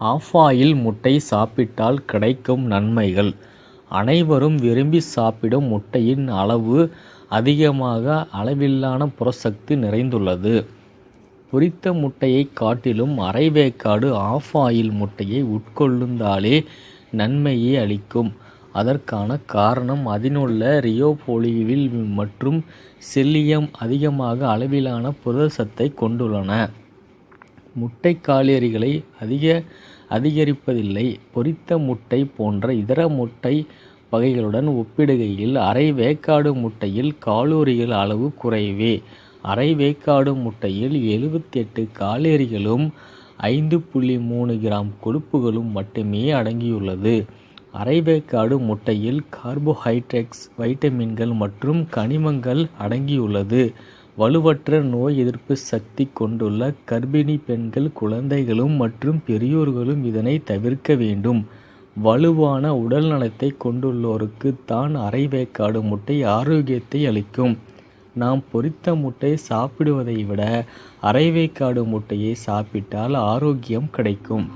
Half boil முட்டை சாப்பிட்டால் கிடைக்கும் நன்மைகள். அனைவரும் விரும்பி சாப்பிடும் முட்டையின் அளவு அதிகமாக அளவிலான புறசக்தி நிறைந்துள்ளது. பொரித்த முட்டையைக் காட்டிலும் அரைவேக்காடு ஆஃப் ஆயில் முட்டையை உட்கொள்ளுந்தாலே நன்மையை அளிக்கும். அதற்கான காரணம் அதனுள்ள ரியோபோலிவில் மற்றும் செல்லியம் அதிகமாக அளவிலான புரதச்சத்தை கொண்டுள்ளன. முட்டை காலேரிகளை அதிக அதிகரிப்பதில்லை. பொரித்த முட்டை போன்ற இதர முட்டை வகைகளுடன் ஒப்பிடுகையில் அரை வேக்காடு முட்டையில் காலோரிகள் அளவு குறைவே. அரை வேக்காடு முட்டையில் எழுபத்தெட்டு காலேரிகளும் ஐந்து புள்ளி மூணு கிராம் கொழுப்புகளும் மட்டுமே அடங்கியுள்ளது. அரை வேக்காடு முட்டையில் கார்போஹைட்ரேட்ஸ் வைட்டமின்கள் மற்றும் கனிமங்கள் அடங்கியுள்ளது. வலுவற்ற நோய் எதிர்ப்பு சக்தி கொண்டுள்ள கர்ப்பிணி பெண்கள் குழந்தைகளும் மற்றும் பெரியோர்களும் இதனை தவிர்க்க வேண்டும். வலுவான உடல் நலத்தை கொண்டுள்ளோருக்கு தான் அரை வேக்காடு முட்டை ஆரோக்கியத்தை அளிக்கும். நாம் பொரித்த முட்டை சாப்பிடுவதை விட அரை வேக்காடு முட்டையை சாப்பிட்டால் ஆரோக்கியம் கிடைக்கும்.